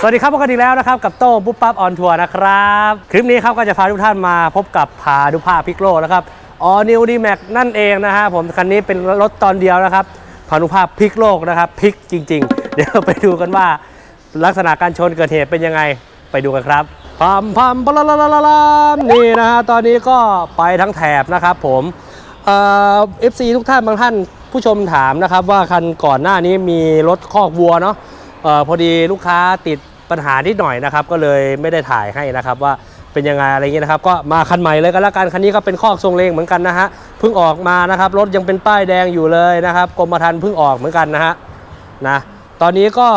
สวัสดีครับพบกันอีกแล้วนะครับ กับโต้งปุ๊บปั๊บออนทัวร์นะครับ คลิปนี้ครับก็จะพาทุกท่านมาพบกับพาดุภาพพิกโลนะครับออนิวดีแม็กนั่นเองนะฮะผมคันนี้เป็นรถตอนเดียวนะครับพานุภาพพิกโลกนะครับพิกจริง ๆ เดี๋ยวไปดูกันว่า ลักษณะการชนเกิดเหตุเป็นยังไงไปดูกันครับพัมพัมปละละละละละนี่นะฮะตอนนี้ก็ไปทั้งแถบนะครับผมเอฟซีทุกท่านบางท่านผู้ชมถามนะครับว่าคันก่อนหน้านี้มีรถคอกวัวเนาะออพอดีลูกค้าติด ปัญหานิดหน่อยนะครับ ก็เลยไม่ได้ถ่ายให้นะครับว่าเป็นยังไงอะไรเงี้ยนะครับ ก็มาคันใหม่เลยก็แล้วกันคันนี้ก็เป็นคอกทรงเลงเหมือนกันนะฮะเพิ่งออกมานะครับรถยังเป็นป้ายแดงอยู่เลยนะครับกรมธรรม์เพิ่งออกเหมือนกันนะฮะนะตอนนี้ก็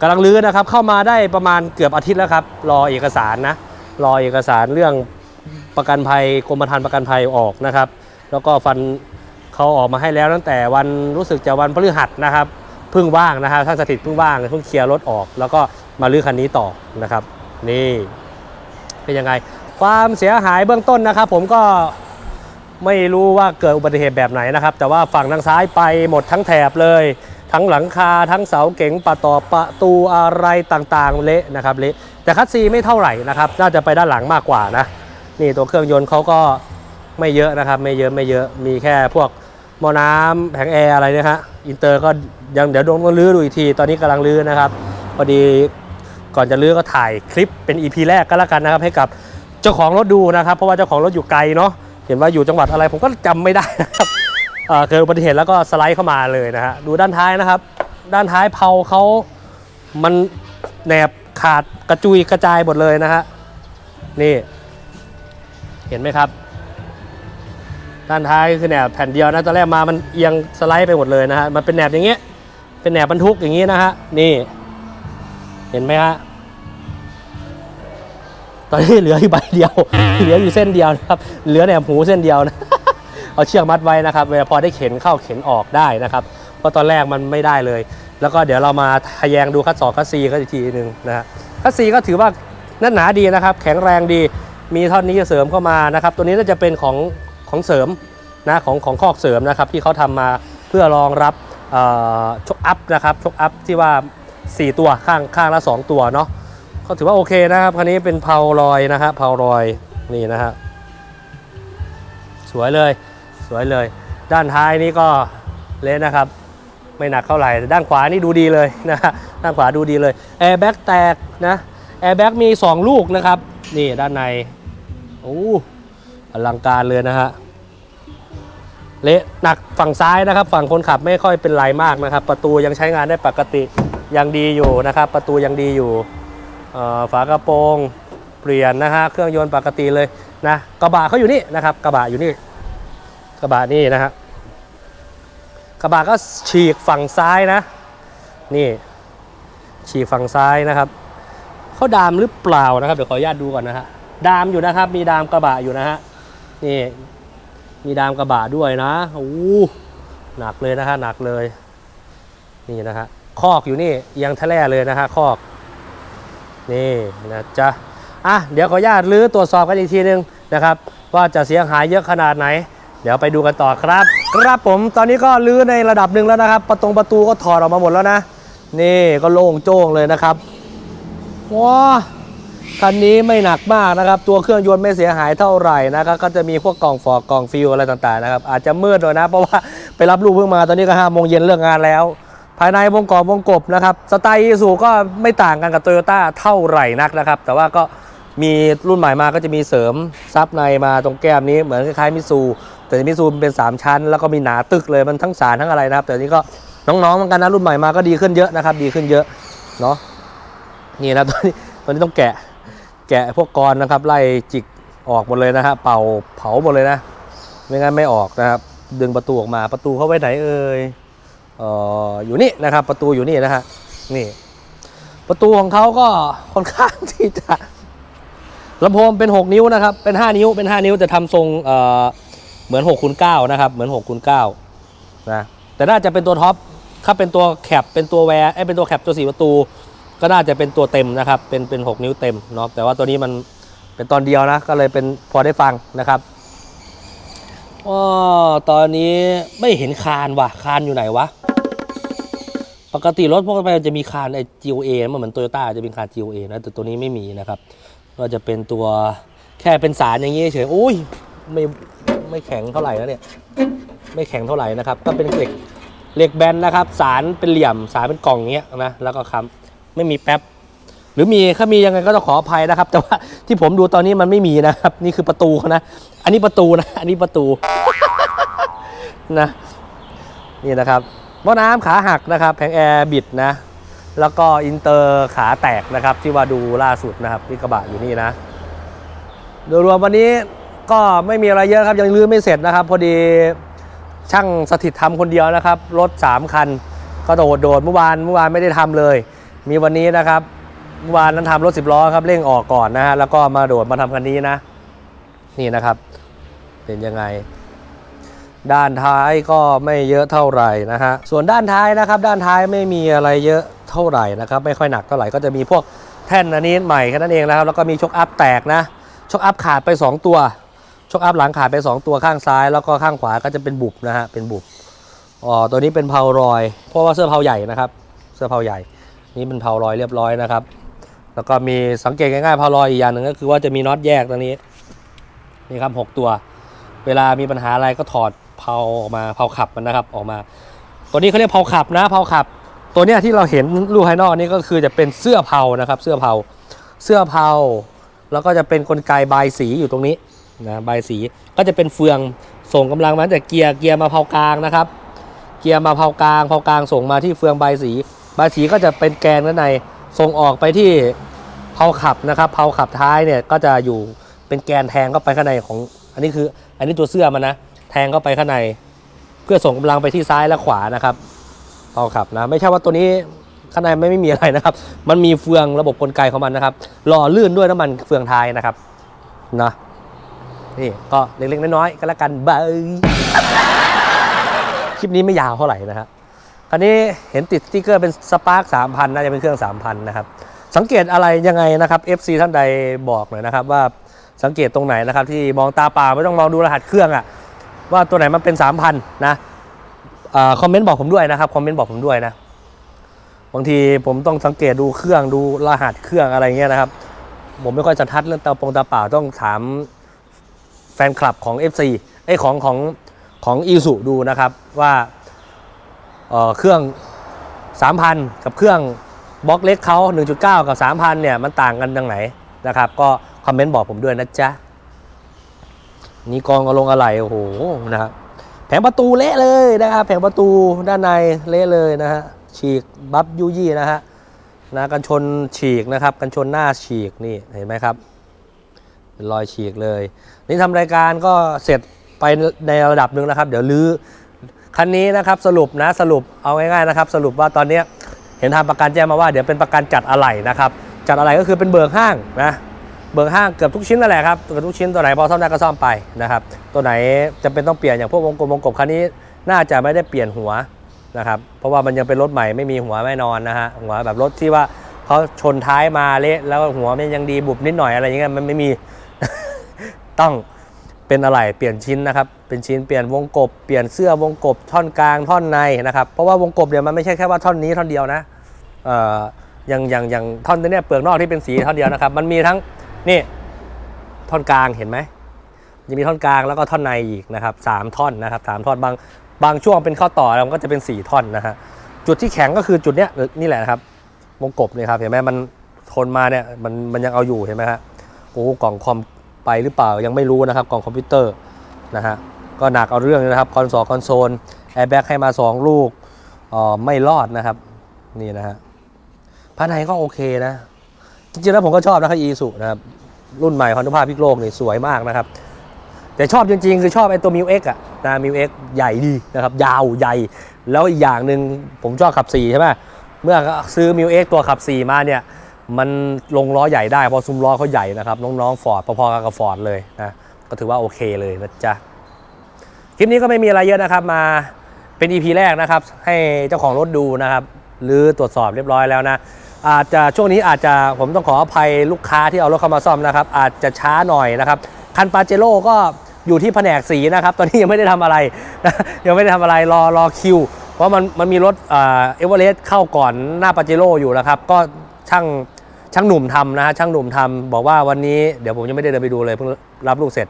กำลังลื้อนะครับเข้ามาได้ประมาณเกือบอาทิตย์แล้วครับ รอเอกสารนะรอเอกสารเรื่องประกันภัยกรมธรรม์ประกันภัยออกนะครับ แล้วก็ฟันเขาออกมาให้แล้วตั้งแต่วันรู้สึกจะวันพฤหัสนะครับ เพิ่งว่างนะครับท่านสถิตเพิ่งว่างเพิ่งเคลียร์รถออก แล้วก็มาลื้อคันนี้ต่อนะครับ นี่เป็นยังไง ความเสียหายเบื้องต้นนะครับ ผมก็ไม่รู้ว่าเกิดอุบัติเหตุแบบไหนนะครับ แต่ว่าฝั่งทางซ้ายไปหมดทั้งแถบเลย ทั้งหลังคาทั้งเสาเก๋งประตอประตูอะไรต่างๆ เละนะครับเละแต่คัสซีไม่เท่าไหร่นะครับ น่าจะไปด้านหลังมากกว่านะ นี่ตัวเครื่องยนต์เขาก็ไม่เยอะนะครับ ไม่เยอะไม่เยอะมีแค่พวก หม้อน้ำแผงแอร์อะไรนี่ยฮะอินเตอร์ก็ยังเดี๋ยวดงลื้อดูอีกที ตอนนี้กำลังลื้อนะครับพอดีก่อนจะลื้อก็ถ่ายคลิปเป็น EP แรกก็แล้วกันนะครับให้กับเจ้าของรถดูนะครับ เพราะว่าเจ้าของรถอยู่ไกลเนาะเห็นว่าอยู่จังหวัดอะไรผมก็จำไม่ได้นะครับเออเกิดอุบัติเหตุแล้วก็สไลด์เข้ามาเลยนะฮะดูด้านท้ายนะครับ ด้านท้ายเผาเขามันแหนบขาดกระจุยกระจายหมดเลยนะฮะนี่ เห็นไหมครับ ด้านท้ายคือแหนบแผ่นเดียวนะตอนแรกมามันเอียงสไลด์ไปหมดเลยนะฮะมันเป็นแหนบอย่างเงี้ยเป็นแหนบบรรทุกอย่างงี้นะฮะนี่เห็นไหมฮะตอนนี้เหลืออยู่ใบเดียว เหลืออยู่เส้นเดียวนะครับ เหลือแหนบหูเส้นเดียวนะ เอาเชือกมัดไว้นะครับ เวลาพอได้เข็นเข้าเข็นออกได้นะครับ เพราะตอนแรกมันไม่ได้เลย แล้วก็เดี๋ยวเรามาทะแยงดูคัดสองคัดซีก็อีกทีหนึ่งนะฮะคัดซีก็ถือว่าน่นหนาดีนะครับ แข็งแรงดี มีท่อนนี้เสริมเข้ามานะครับ ตัวนี้น่าจะเป็นของ ของเสริมนะของของคอกเสริมนะครับที่เขาทำมาเพื่อรองรับชกอัพนะครับชกอัพที่ว่า 4 ตัวข้างข้างละ 2 ตัวเนาะก็ถือว่าโอเคนะครับคันนี้เป็นเพาลอยนะฮะเพาลอยนี่นะฮะสวยเลยสวยเลย ด้านท้ายนี่ก็เละนะครับ ไม่หนักเท่าไหร่ ด้านขวานี่ดูดีเลยนะฮะด้านขวาดูดีเลยแอร์แบ็กแตกนะแอร์แบ็กมี 2 ลูกนะครับ นี่ด้านในโอ้ อลังการเลยนะฮะเละหนักฝั่งซ้ายนะครับ ฝั่งคนขับไม่ค่อยเป็นไรมากนะครับ ประตูยังใช้งานได้ปกติยังดีอยู่นะครับ ประตูยังดีอยู่ฝากระโปรงเปลี่ยนนะฮะเครื่องยนต์ปกติเลยนะกระบะเขาอยู่นี่นะครับ กระบะอยู่นี่ กระบะนี่นะฮะกระบะก็ฉีกฝั่งซ้ายนะ นี่ ฉีกฝั่งซ้ายนะครับเขาดามหรือเปล่านะครับเดี๋ยวขออนุญาตดูก่อนนะฮะดามอยู่นะครับ มีดามกระบะอยู่นะฮะ นี่มีดามกระบะด้วยนะโอ้หนักเลยนะฮะหนักเลย นี่นะฮะคอกอยู่นี่เอียงทะแล่เลยนะฮะคอกนี่นะจ๊ะอะเดี๋ยวขออนุญาตรื้อตรวจสอบกันอีกทีนึงนะครับ ว่าจะเสียหายเยอะขนาดไหน เดี๋ยวไปดูกันต่อครับ ครับผมตอนนี้ก็รื้อในระดับหนึ่งแล้วนะครับ ประตงประตูก็ถอดออกมาหมดแล้วนะ นี่ก็โล่งโจ้งเลยนะครับว้า คันนี้ไม่หนักมากนะครับ ตัวเครื่องยนต์ไม่เสียหายเท่าไหร่นะครับก็จะมีพวกกล่องฟอกกล่องฟิวอะไรต่างๆนะครับอาจจะมืดหน่อยนะ เพราะว่าไปรับลูกเพิ่งมาตอนนี้ก็ห้าโมงเย็นเลิกงานแล้ว ภายในวงกรอบวงกบนะครับสไตล์อีซูก็ไม่ต่างกันกับโตโยต้าเท่าไหร่นักนะครับ แต่ว่าก็มีรุ่นใหม่มาก็จะมีเสริมซับในมาตรงแก้มนี้เหมือนคล้ายๆมิซูแต่มิซูเป็น 3 ชั้น แล้วก็มีหนาตึกเลยมันทั้งสารทั้งอะไรนะครับ แต่นนี้ก็น้องๆเหมือนกันนะรุ่นใหม่มาก็ดีขึ้นเยอะนะครับ ดีขึ้นเยอะเนาะนี่นะตอนนี้ตอนนี้ต้องแกะ แกะพวกกรนะครับไล่จิกออกหมดเลยนะฮะเป่าเผาหมดเลยนะ ไม่งั้นไม่ออกนะครับ ดึงประตูออกมาประตูเขาไว้ไหนเอ่ยเอ่ออยู่นี่นะครับ ประตูอยู่นี่นะฮะนี่ ประตูของเขาก็ค่อนข้างที่จะลำโพงเป็น 6 นิ้วนะครับ เป็น 5 นิ้ว เป็น 5 นิ้วจะทำทรงเอ่อเหมือน6คูณ9นะครับ เหมือน6คูณ9นะ แต่น่าจะเป็นตัวท็อป ถ้าเป็นตัวแคป เป็นตัวแวร์ไอ้เป็นตัวแคปตัวสีประตู ก็น่าจะเป็นตัวเต็มนะครับ เป็นเป็น 6 นิ้วเต็มเนาะแต่ว่าตัวนี้มันเป็นตอนเดียวนะ ก็เลยเป็นพอได้ฟังนะครับอ๋อตอนนี้ไม่เห็นคานว่ะ คานอยู่ไหนวะ ปกติรถพวกไปจะมีคานไอ้ GOA มันเหมือนโตโยต้าจะเป็นคาน GOA นะแต่ตัวนี้ไม่มีนะครับ ก็จะเป็นตัวแค่เป็นสารอย่างนี้เฉยโอ้ยไม่ไม่แข็งเท่าไหร่แล้วเนี่ยไม่แข็งเท่าไหร่นะครับ ก็เป็นเหล็กเหล็กแบนนะครับ สารเป็นเหลี่ยมสารเป็นกล่องอย่างเงี้ยนะแล้วก็ค้ำ ไม่มีแป๊บ หรือมีถ้ามียังไงก็ต้องขออภัยนะครับ แต่ว่าที่ผมดูตอนนี้มันไม่มีนะครับ นี่คือประตูนะ อันนี้ประตูนะ อันนี้ประตูนะ นี่นะครับหม้อน้ำขาหักนะครับ แผงแอร์บิดนะ แล้วก็อินเตอร์ขาแตกนะครับ ที่ว่าดูล่าสุดนะครับที่กระบะอยู่นี่นะโดยรวมวันนี้ก็ไม่มีอะไรเยอะครับยังรื้อไม่เสร็จนะครับ พอดีช่างสถิตทำคนเดียวนะครับ รถ 3 คัน ก็โดดโดดเมื่อวานเมื่อวานไม่ได้ทำเลย มีวันนี้นะครับเมื่อวานนั้นทำรถ10ล้อครับเร่งออกก่อนนะฮะแล้วก็มาโดดมาทำคันนี้นะ นี่นะครับ เป็นยังไง ด้านท้ายก็ไม่เยอะเท่าไหร่นะฮะส่วนด้านท้ายนะครับ ด้านท้ายไม่มีอะไรเยอะเท่าไหร่นะครับ ไม่ค่อยหนักเท่าไหร่ก็จะมีพวกแท่นอันนี้ใหม่แค่นั้นเองนะครับ แล้วก็มีชกอัพแตกนะชกอัพขาดไป 2 ตัวชกอัพหลังขาดไป 2 ตัวข้างซ้าย แล้วก็ข้างขวาก็จะเป็นบุบนะฮะเป็นบุบอ๋อตัวนี้เป็นเพารอย เพราะว่าเสื้อเพาใหญ่นะครับ เสื้อเพาใหญ่ นี่เป็นเพารอยเรียบร้อยนะครับ แล้วก็มีสังเกตง่ายๆเพารอยอีกอย่างหนึ่งก็คือว่าจะมีน็อตแยกตรงนี้นี่ครับหกตัว เวลามีปัญหาอะไรก็ถอดเพาออกมาเพาขับมันนะครับออกมา ตัวนี้เขาเรียกเพาขับนะเพาขับ ตัวเนี้ยที่เราเห็นรูปภายนอกนี่ก็คือจะเป็นเสื้อเพานะครับ เสื้อเพาเสื้อเพาแล้วก็จะเป็นกลไกบายสีอยู่ตรงนี้นะบายสีก็จะเป็นเฟืองส่งกำลังมาตั้งแต่เกียร์เกียร์มาเพากลางนะครับ เกียร์มาเพากลางเพากลางส่งมาที่เฟืองบายสี บายสีก็จะเป็นแกนด้านในส่งออกไปที่เพาขับนะครับเพาขับท้ายเนี่ยก็จะอยู่เป็นแกนแทงเข้าไปข้างในของ อันนี้คือ อันนี้ตัวเสื้อมันนะแทงเข้าไปข้างใน เพื่อส่งกำลังไปที่ซ้ายและขวานะครับเพาขับนะไม่ใช่ว่าตัวนี้ข้างในไม่ไม่มีอะไรนะครับ มันมีเฟืองระบบกลไกของมันนะครับหล่อลื่นด้วยน้ำมันเฟืองท้ายนะครับนะนี่ก็เล็กๆน้อยๆก็แล้วกันบายคลิปนี้ไม่ยาวเท่าไหร่นะครับ คันนี้เห็นติดสติ๊กเกอร์เป็นสปาร์ค3,000 น่าจะเป็นเครื่อง 3,000 นะครับ สังเกตอะไรยังไงนะครับ FC ท่านใดบอกหน่อยนะครับว่าสังเกตตรงไหนนะครับที่มองตาเปล่าไม่ต้องมองดูรหัสเครื่องอะว่าตัวไหนมันเป็น 3,000 นะอคอมเมนต์บอกผมด้วยนะครับคอมเมนต์บอกผมด้วยนะบางทีผมต้องสังเกตดูเครื่องดูรหัสเครื่องอะไรเงี้ยนะครับ ผมไม่ค่อยจะทัดเรื่องตาปงตาเปล่าต้องถามแฟนคลับของ FC ไอ้ของของของอีสุดูนะครับว่า เเครื่อง 3,000 กับเครื่องบล็อกเล็กเขา1.9 กับ 3,000 เนี่ย มันต่างกันตรงไหนนะครับ ก็คอมเมนต์บอกผมด้วยนะจ๊ะ นี่กองเอาลงอะไรโอ้โหนะครับแผงประตูเละเลยนะครับแผงประตูด้านในเละเลยนะฮะฉีกบัฟยุยี่นะฮะนะกันชนฉีกนะครับ กันชนหน้าฉีกนี่เห็นไหมครับเป็นรอยฉีกเลย นี่ทำรายการก็เสร็จไปในระดับหนึ่งนะครับ เดี๋ยวลื้อ คันนี้นะครับสรุปนะสรุปเอาง่ายๆนะครับ สรุปว่าตอนนี้เห็นทางประกันแจ้งมาว่าเดี๋ยวเป็นประกันจัดอะไหล่นะครับจัดอะไหล่ก็คือเป็นเบิกห้างนะเบิกห้างเกือบทุกชิ้นนั่นแหละครับเกือบทุกชิ้นตัวไหนพอซ่อมได้ก็ซ่อมไปนะครับตัวไหนจะเป็นต้องเปลี่ยนอย่างพวกวงกลมวงกลบคันนี้น่าจะไม่ได้เปลี่ยนหัวนะครับเพราะว่ามันยังเป็นรถใหม่ไม่มีหัวแน่นอนนะฮะหัวแบบรถที่ว่าเขาชนท้ายมาเละแล้วหัวมันยังดีบุบนิดหน่อยอะไรอย่างเงี้ยมันไม่มีต้องเป็นอะไรเปลี่ยนชิ้นนะครับ เป็นชิ้นเปลี่ยนวงกบเปลี่ยนเสื้อวงกบท่อนกลางท่อนในนะครับเพราะว่าวงกบเนี่ยมันไม่ใช่แค่ว่าท่อนนี้ท่อนเดียวนะเอ่อย่างอย่างอย่างท่อนตัวเนี้ยเปลือกนอกที่เป็นสีท่อนเดียวนะครับ มันมีทั้งนี่ท่อนกลางเห็นไหมยังมีท่อนกลางแล้วก็ท่อนในอีกนะครับสามท่อนนะครับสามท่อนบางบางช่วงเป็นข้อต่อแล้วมันก็จะเป็นสี่ท่อนนะฮะจุดที่แข็งก็คือจุดเนี้ยนี่แหละนะครับวงกบเนี่ยครับเห็นไหมมันทนมาเนี่ยมันมันยังเอาอยู่เห็นไหมฮะโอ้กล่องคอมไปหรือเปล่ายังไม่รู้นะครับกล่องคอมพิวเตอร์นะฮะ ก็หนักเอาเรื่องนะครับคอนโซลคอนโซลแอร์แบ็กให้มา 2 ลูกออไม่รอดนะครับ นี่นะฮะภายในก็โอเคนะ จริงๆแล้วผมก็ชอบนะครับอีสุนะครับ รุ่นใหม่ขอนุภาพพิกโลกนี่สวยมากนะครับ แต่ชอบจริงๆ คือชอบไอ้ตัวมิวเอ็กอะนะมิวเอ็กใหญ่ดีนะครับ ยาวใหญ่ แล้วอีกอย่างหนึ่งผมชอบขับ 4 ใช่ไหมเมื่อซื้อมิวเอ็กตัวขับ 4 มาเนี่ยมันลงล้อใหญ่ได้เพราะซุ้มล้อเขาใหญ่นะครับ น้องๆฟอร์ดพอๆกับฟอร์ดเลยนะก็ถือว่าโอเคเลยนะจ๊ะ คลิปนี้ก็ไม่มีอะไรเยอะนะครับ มาเป็น EP แรกนะครับ ให้เจ้าของรถดูนะครับ หรือตรวจสอบเรียบร้อยแล้วนะ อาจจะช่วงนี้อาจจะผมต้องขออภัยลูกค้าที่เอารถเข้ามาซ่อมนะครับ อาจจะช้าหน่อยนะครับ คันปาเจโร่ก็อยู่ที่แผนกสีนะครับ ตอนนี้ยังไม่ได้ทำอะไรนะยังไม่ได้ทำอะไรรอรอคิว เพราะมันมันมีรถเอเวอเรสต์เข้าก่อนหน้าปาเจโร่อยู่แล้วครับ ก็ช่างช่างหนุ่มทำนะฮะช่างหนุ่มทำบอกว่าวันนี้เดี๋ยวผมยังไม่ได้เดินไปดูเลยเพิ่งรับลูกเสร็จ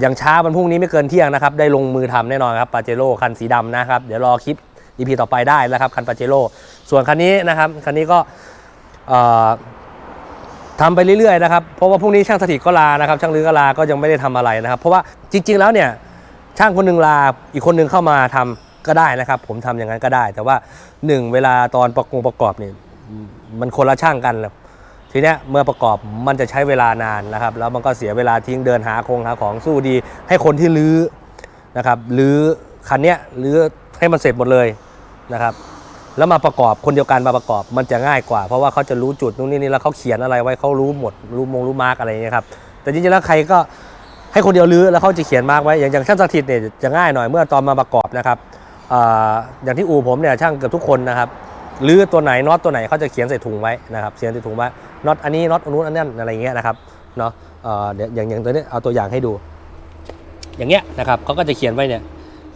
อย่างช้าวันพรุ่งนี้ไม่เกินเที่ยงนะครับ ได้ลงมือทำแน่นอนครับปาเจโร่คันสีดำนะครับ เดี๋ยวรอคลิป EP ต่อไปได้แล้วครับคันปาเจโร่ส่วนคันนี้นะครับคันนี้ก็เอ่อทำไปเรื่อยๆนะครับเพราะว่าพรุ่งนี้ช่างสถิตก็ลานะครับ ช่างลือก็ลาก็ยังไม่ได้ทำอะไรนะครับ เพราะว่าจริง ๆแล้วเนี่ยช่างคนหนึ่งลาอีกคนหนึ่งเข้ามาทำก็ได้นะครับ ผมทำอย่างนั้นก็ได้ แต่ว่าหนึ่งเวลาตอนประกงประกอบเนี่ยมันคนละช่างกันแล้ว ทีเนี้ยเมื่อประกอบมันจะใช้เวลานานนะครับ แล้วมันก็เสียเวลาทิ้งเดินหาโครงหาของสู้ดี ให้คนที่ลื้อนะครับลื้อคันเนี้ยลื้อให้มันเสร็จหมดเลยนะครับ แล้วมาประกอบคนเดียวกันมาประกอบมันจะง่ายกว่า เพราะว่าเขาจะรู้จุดนู่นนี่นี่แล้วเขาเขียนอะไรไว้เขารู้หมดรู้มงรู้มาร์กอะไรอย่างเงี้ยครับแต่จริงๆแล้วใครก็ให้คนเดียวรื้อแล้วเขาจะเขียนมาร์กไว้อย่างอย่างช่างสถิตเนี่ยจะง่ายหน่อยเมื่อตอนมาประกอบนะครับออย่างที่อู่ผมเนี่ยช่างเกือบทุกคนนะครับ หรือตัวไหนน็อตตัวไหนเขาจะเขียนใส่ถุงไว้นะครับเขียนใส่ถุงไว้น็อตอันนี้น็อตอันนู้นอันนั้นอะไรอย่างเงี้ยนะครับเนาะเอ่อเดี๋ยวอย่างอย่างตัวนี้เอาตัวอย่างให้ดู อย่างเงี้ยนะครับเขาก็จะเขียนไว้เนี่ย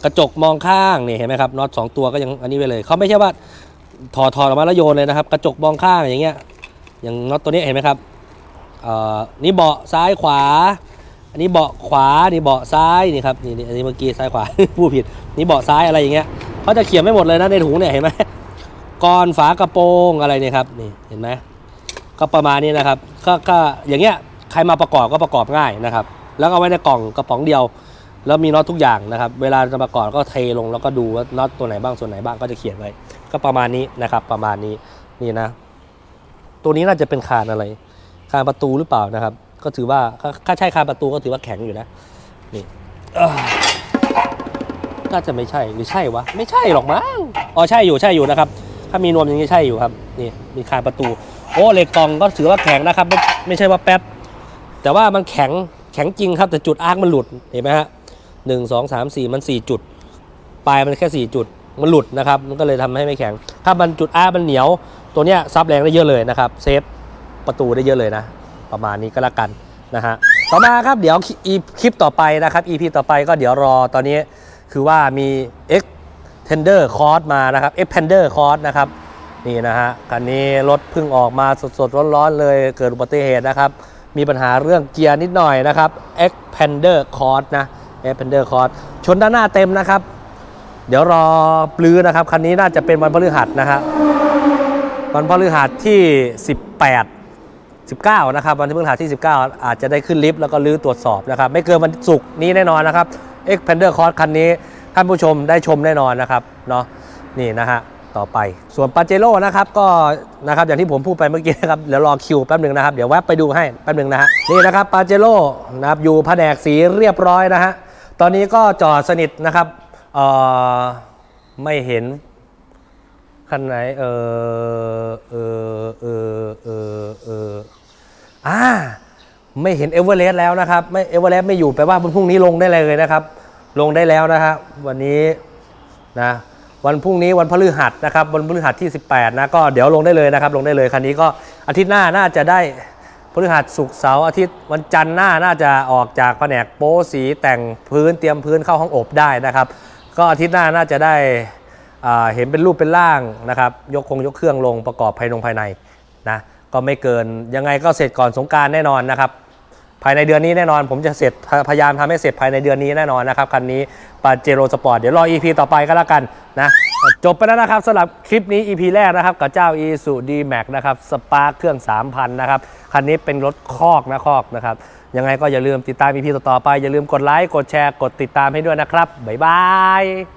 กระจกมองข้างนี่เห็นไหมครับน็อตสองตัวก็ยังอันนี้ไปเลยเขาไม่ใช่ว่าถอดถอดออกมาแล้วโยนเลยนะครับ กระจกมองข้างอย่างเงี้ยอย่างน็อตตัวนี้เห็นไหมครับนี่เบาะซ้ายขวา อันนี้เบาะขวา นี่เบาะซ้ายนี่ครับนี่นี่อันนี้เมื่อกี้ซ้ายขวาพูดผิด นี่เบาะซ้ายอะไรอย่างเงี้ยเขาจะเขียนไม่หมดเลยนะในถุงเนี่ยเห็นไหม กรฝากระโปรงอะไรเนี่ยครับนี่เห็นไหมก็ประมาณนี้นะครับก็ก็อย่างเงี้ยใครมาประกอบก็ประกอบง่ายนะครับ แล้วเอาไว้ในกล่องกระป๋องเดียว แล้วมีน็อตทุกอย่างนะครับ เวลาจะประกอบก็เทลงแล้วก็ดูว่าน็อตตัวไหนบ้างส่วนไหนบ้างก็จะเขียนไว้ ก็ประมาณนี้นะครับประมาณนี้นี่นะ ตัวนี้น่าจะเป็นคานอะไร คานประตูหรือเปล่านะครับ ก็ถือว่าถ้าใช่คานประตูก็ถือว่าแข็งอยู่นะนี่น่าจะไม่ใช่หรือใช่วะไม่ใช่หรอกมั้งอ๋อใช่อยู่ใช่อยู่นะครับ ถ้ามีนวมอย่างนี้ใช่อยู่ครับนี่มีคานประตู โอ้เหล็กกล่องก็ถือว่าแข็งนะครับ ไม่ไม่ใช่ว่าแป๊บ แต่ว่ามันแข็งแข็งจริงครับแต่จุดอาร์คมันหลุดเห็นไหมฮะหนึ่งสองสามสี่มันสี่จุด ปลายมันแค่สี่จุดมันหลุดนะครับ มันก็เลยทำให้ไม่แข็ง ถ้ามันจุดอาร์มันเหนียว ตัวเนี้ยซับแรงได้เยอะเลยนะครับ เซฟประตูได้เยอะเลยนะ ประมาณนี้ก็แล้วกันนะฮะ ต่อมาครับเดี๋ยวคลิปต่อไปนะครับ EP ต่อไปก็เดี๋ยวรอตอนนี้คือว่ามี X Tender Cross มานะครับ X Pander Cross นะครับนี่นะฮะคันนี้รถเพิ่งออกมาสดๆ ร้อนๆ เลยเกิดอุบัติเหตุนะครับ มีปัญหาเรื่องเกียร์นิดหน่อยนะครับ Xpander Cross นะ Xpander Cross ชนด้านหน้าเต็มนะครับ เดี๋ยวรอปลือนะครับ คันนี้น่าจะเป็นวันพฤหัสนะฮะวันพฤหัสที่ 18 19 นะครับ วันพฤหัสที่ 19 อาจจะได้ขึ้นลิฟต์แล้วก็ลื้อตรวจสอบนะครับ ไม่เกินวันศุกร์นี้แน่นอนนะครับ Xpander Cross คันนี้ ท่านผู้ชมได้ชมแน่นอนนะครับเนาะนี่นะฮะต่อไปส่วนปาเจโร่นะครับก็นะครับอย่างที่ผมพูดไปเมื่อกี้นะครับเดี๋ยวรอคิวแป๊บหนึ่งนะครับเดี๋ยวแวบไปดูให้แป๊บหนึ่งนะฮะนี่นะครับปาเจโร่นะครับอยู่แผนกสีเรียบร้อยนะฮะตอนนี้ก็จอดสนิทนะครับเอ่อไม่เห็นคันไหนเออเออเออเออเอออ่าไม่เห็นเอเวอเรสต์แล้วนะครับไม่เอเวอเรสต์ไม่อยู่แปลว่าวันพรุ่งนี้ลงได้เลยนะครับ ลงได้แล้วนะฮะวันนี้นะวันพรุ่งนี้วันพฤหัสนะครับวันพฤหัสที่ 18นะก็เดี๋ยวลงได้เลยนะครับ ลงได้เลยคันนี้ก็อาทิตย์หน้าน่าจะได้พฤหัสศุกร์เสาร์อาทิตย์วันจันทร์หน้าน่าจะออกจากแผนกโป๊สีแต่งพื้นเตรียมพื้นเข้าห้องอบได้นะครับ ก็อาทิตย์หน้าน่าจะได้เห็นเป็นรูปเป็นร่างนะครับ ยกคงยกเครื่องลงประกอบภายในภายในนะก็ไม่เกินยังไงก็เสร็จก่อนสงการแน่นอนนะครับ ภายในเดือนนี้แน่นอน ผมจะเสร็จพยายามทำให้เสร็จภายในเดือนนี้แน่นอนนะครับคันนี้ปาเจโรสปอร์ตเดี๋ยวรอ EP ต่อไปก็แล้วกันนะจบไปแล้วนะครับสำหรับคลิปนี้ EP แรกนะครับกับเจ้า e s u d m a x นะครับสปาร์เครื่อง 3,000 นะครับ คันนี้เป็นรถคอกนะคอกนะครับ ยังไงก็อย่าลืมติดตาม EP ต่อๆไป อย่าลืมกดไลค์กดแชร์กดติดตามให้ด้วยนะครับ บ๊ายบาย